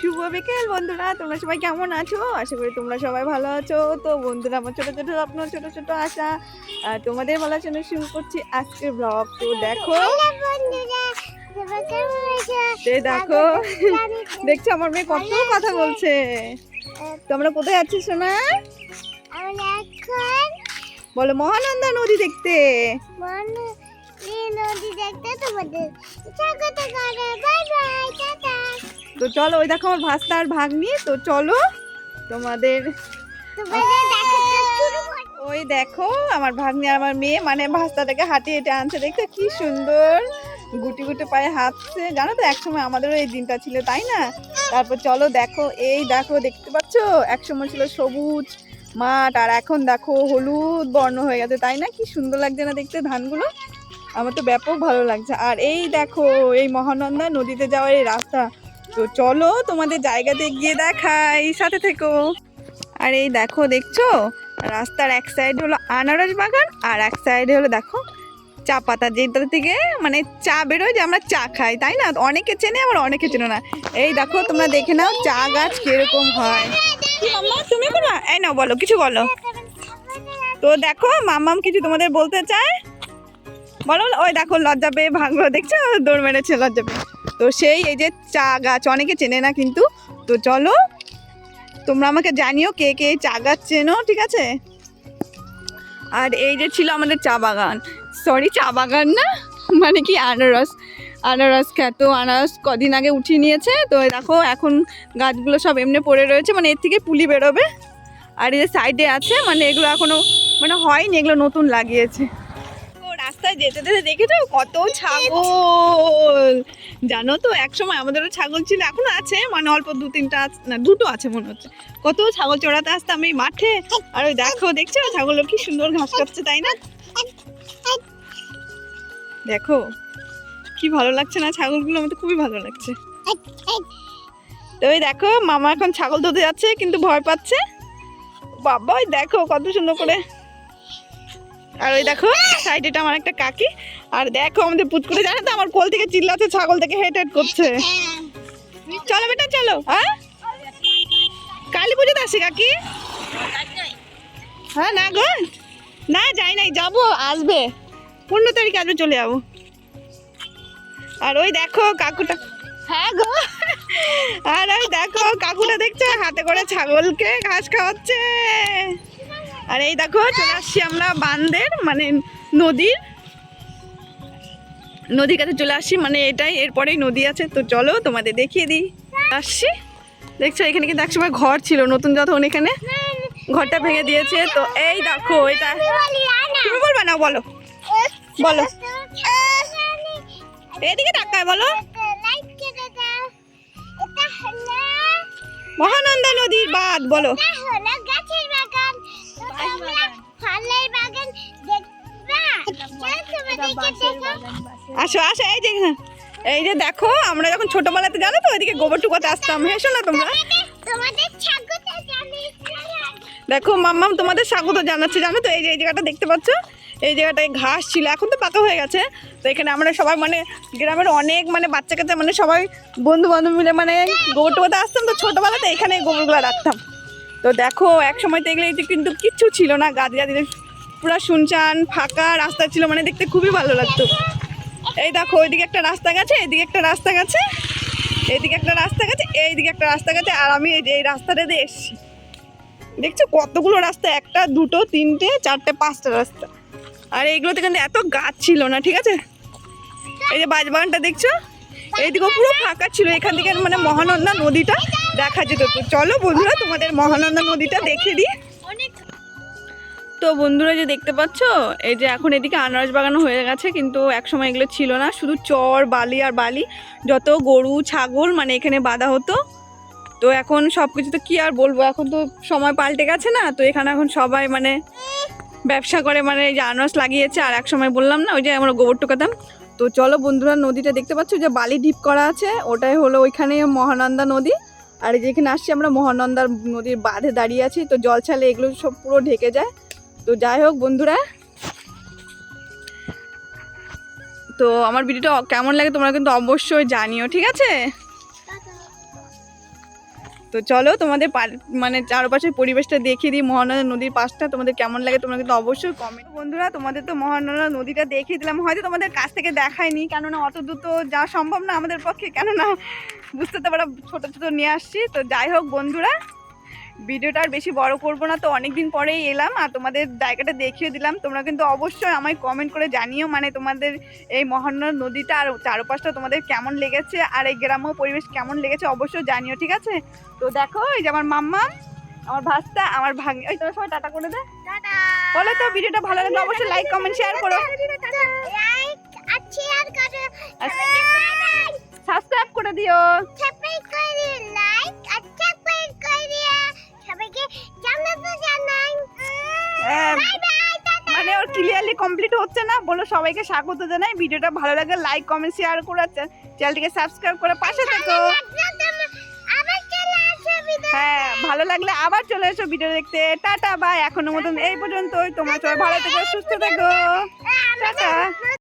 শুভ বিকেল বন্ধুরা, তোমরা সবাই কেমন আছো? আশা করি তোমরা সবাই ভালো আছো। তো বন্ধুরা, আমার ছোটো ছোটো স্বপ্ন, ছোটো ছোটো আশা তোমাদের বলার জন্য শুরু করছি আজকের ব্লগ তো দেখো দেখো, দেখছ আমার মেয়ে কত কথা বলছে। তো আমরা কোথায় যাচ্ছি সোনা? বলো, মহানন্দা নদী দেখতে। নদী দেখতে তোমাদের। স্বাগত বাই বাই টাটা। তো চলো, ওই দেখো আমার ভাস্তা আর ভাগ্নি। তো চলো, তোমাদের ওই দেখো, আমার ভাগ্নি আর আমার মেয়ে মানে ভাস্তাটাকে হাঁটিয়ে হেঁটে আনছে। দেখতে কি সুন্দর, গুটি গুটি পায়ে হাঁটছে। জানো তো, একসময় আমাদেরও এই দিনটা ছিল, তাই না? তারপর চলো, দেখো, এই দেখো, দেখতে পাচ্ছ? একসময় ছিল সবুজ মাঠ, আর এখন দেখো হলুদ বর্ণ হয়ে গেছে, তাই না? কি সুন্দর লাগছে না দেখতে ধানগুলো? আমার তো ব্যাপক ভালো লাগছে। আর এই দেখো, এই মহানন্দা নদীতে যাওয়ার এই রাস্তা। তো চলো তোমাদের জায়গাতে গিয়ে দেখাই, সাথে থেকো। আর এই দেখো, দেখছ? রাস্তার এক সাইড হলো আনারস বাগান, আর এক সাইডে হলো দেখো, চা পাতা। যেটা থেকে মানে চা বেরোয় যে আমরা চা খাই, তাই না? অনেকে চেনে, আবার অনেকে চেনে না। এই দেখো, তোমরা দেখে নাও চা গাছ কীরকম হয়। তুমি করবা এই নাও, বলো, কিছু বলো। তো দেখো, মাম্মাম কিছু তোমাদের বলতে চায়? বলো ওই দেখো, লজ্জা পেয়ে ভাঙলো দেখছ? দৌড় মেরেছে, লজ্জা পেয়ে। তো সেই এই যে চা গাছ, অনেকে চেনে না কিন্তু। তো চলো, তোমরা আমাকে জানিও কে কে চা গাছ চেনো, ঠিক আছে? আর এই যে ছিল আমাদের চা বাগান। সরি চা বাগান না? মানে কি আনারস। আনারস খ্যাত, আনারস কদিন আগে উঠিয়ে নিয়েছে। তো দেখো, এখন গাছগুলো সব এমনি পড়ে রয়েছে। মানে এর থেকে পুলি বেরোবে। আর এই যে সাইডে আছে মানে এগুলো এখনও মানে হয়নি, এগুলো নতুন লাগিয়েছে। রাস্তায় যেতে যেতে দেখেছ কত ছাগল। জানো তো, একসময় আমাদেরও ছাগল ছিল, এখনও আছে মানে অল্প দু তিনটা না, দুটো আছে মনে হচ্ছে। কত ছাগল চড়াতে আসতাম এই মাঠে। আর ওই দেখো, দেখছ? ছাগল কি সুন্দর ঘাস খাচ্ছে তাই না? দেখো, কি ভালো লাগছে না ছাগলগুলো, আমার খুবই ভালো লাগছে। তো ওই দেখো, মামা এখন ছাগল ধরতে যাচ্ছে, কিন্তু ভয় পাচ্ছে। বাবা দেখো কত সুন্দর করে আর ওই দেখো সাইডে আমার একটা কাকি। আর দেখো আমাদের পুচকুড়ে জানে তো, আমার কোল থেকে চিল্লাচ্ছে, ছাগল থেকে হেট হেট করছে। চলো বেটা, চলো হ্যাঁ কালী পুজোতে আসি কাকি। হ্যাঁ না গো। না, যাই নাই, যাব, আসবে। পনেরো তারিখ আসবে, চলে যাব। আর ওই দেখো, কাকুটা হ্যাঁ গো। আর ওই দেখো, কাকুটা দেখছে, হাতে করে ছাগলকে ঘাস খাওয়াচ্ছে। আর এই দেখো, চলে আসছি আমরা বান্দের মানে নদীর। নদীর কাছে চলে আসছি মানে এটাই, এরপরেই নদী আছে। তো চলো তোমাদের দেখিয়ে দিই। আসছি। দেখছ, এখানে কিন্তু একসময় ঘর ছিল, নতুন যখন এখানে। ঘরটা ভেঙে দিয়েছে। তো এই দেখো, এটা তুমি বলবা না, বলো। বলো। এদিকে তাকায়, বলো। মহানন্দা নদীর বাঁধ, বলো। আসো আসো এই যে এই যে দেখো আমরা যখন ছোটবেলাতে জানো তো ওইদিকে গোবর টুকাতে আসতাম। হেসো না তোমরা। তোমাদের স্বাগত জানাই দেখো মাম্মাম তোমাদের স্বাগত জানাচ্ছে জানো তো? এই যে এই জায়গাটা দেখতে পাচ্ছ? এই জায়গাটায় ঘাস ছিল এখন তো পাকা হয়ে গেছে। তো এখানে আমরা সবাই মানে গ্রামের অনেক মানে বাচ্চা কাচ্চা মানে সবাই বন্ধু বান্ধব মিলে মানে গোবর টোকাতে আসতাম। তো ছোটোবেলাতে এখানে গোবরগুলো রাখতাম। তো দেখো, এক সময় তো এগুলো কিন্তু কিচ্ছু ছিল না। গাছ গাছ পুরো শুনশান, ফাঁকা রাস্তা ছিল মানে দেখতে খুবই ভালো লাগতো। এই দেখো, ওইদিকে একটা রাস্তা গেছে, এইদিকে একটা রাস্তা গেছে, এইদিকে একটা রাস্তা গেছে, এইদিকে একটা রাস্তা গেছে, আর আমি এই রাস্তাটা দিয়ে এসছি। দেখছ, কতগুলো রাস্তা, একটা, দুটো, তিনটে, চারটে, পাঁচটা রাস্তা। আর এইগুলোতে কিন্তু এত গাছ ছিল না, ঠিক আছে? এই যে বাজবাগানটা দেখছ? এইদিকে পুরো ফাঁকা ছিল, এখান থেকে মানে মহানন্দা নদীটা দেখা যেত। তো চলো বন্ধুরা তোমাদের মহানন্দা নদীটা দেখে দিই। তো বন্ধুরা যে দেখতে পাচ্ছ এই যে এখন এদিকে আনারস বাগানো হয়ে গেছে কিন্তু একসময় এগুলো ছিল না। শুধু চর বালি আর বালি যত গরু ছাগল মানে এখানে বাঁধা হতো। তো এখন সব কিছু তো কী আর বলব এখন তো সময় পাল্টে গেছে না তো এখানে এখন সবাই মানে ব্যবসা করে মানে এই যে আনারস লাগিয়েছে। আর এক সময় বললাম না ওই যে আমরা গোবর টোকাতাম। তো চলো বন্ধুরা নদীটা দেখতে পাচ্ছ যে বালি ঢিপ করা আছে ওটাই হলো ওইখানে মহানন্দা নদী। আর যেখানে আসছি আমরা মহানন্দার নদীর বাঁধে দাঁড়িয়ে আছি, তো জল ছালে এগুলো সব পুরো ঢেকে যায়। তো যাই হোক বন্ধুরা, তো আমার ভিডিওটা কেমন লাগে তোমরা কিন্তু অবশ্যই জানিও, ঠিক আছে? তো চলো তোমাদের মানে চারপাশের পরিবেশটা দেখিয়ে দিই। মহানন্দা নদীর পাশটা তোমাদের কেমন লাগে তোমরা কিন্তু অবশ্যই কমেন্ট বন্ধুরা, তোমাদের তো মহানন্দা নদীটা দেখিয়ে দিলাম। হয়তো তোমাদের কাছ থেকে দেখায়নি, কেননা অত দ্রুত যাওয়া সম্ভব না আমাদের পক্ষে। কেননা বুঝতে তো পারা, ছোটো ছোটো নিয়ে আসছি। তো যাই হোক বন্ধুরা ভিডিওটা আর বেশি বড় করব না তো অনেক দিন পরেই এলাম আর তোমাদের জায়গাটা দেখিয়ে দিলাম। তোমরা কিন্তু অবশ্যই আমায় কমেন্ট করে জানিও মানে তোমাদের এই মহানন্দা নদীটা আর চারপাশটা তোমাদের কেমন লেগেছে আর এই গ্রাম্য পরিবেশ কেমন লেগেছে অবশ্যই জানিও ঠিক আছে? তো দেখো এই যে আমার মাম্মা আমার ভাস্তা আমার ভাগ ওই তোমার সবাই টাটা করে দে। বলো তো ভিডিওটা ভালো লাগলে অবশ্যই লাইক কমেন্ট শেয়ার করো। সাবস্ক্রাইব করে। দিও। সাবস্ক্রাইব করে হচ্ছে না বলো সবাইকে স্বাগত জানাই। ভিডিওটা ভালো লাগে লাইক কমেন্ট শেয়ার করে চ্যানেলটিকে সাবস্ক্রাইব করে পাশে থেকো। হ্যাঁ ভালো লাগলে আবার চলে এসো ভিডিও দেখতে। টাটা বাই এখনও মতন এই পর্যন্তই। তোমরা সবাই ভালো থেকো সুস্থ থেকো। টাটা।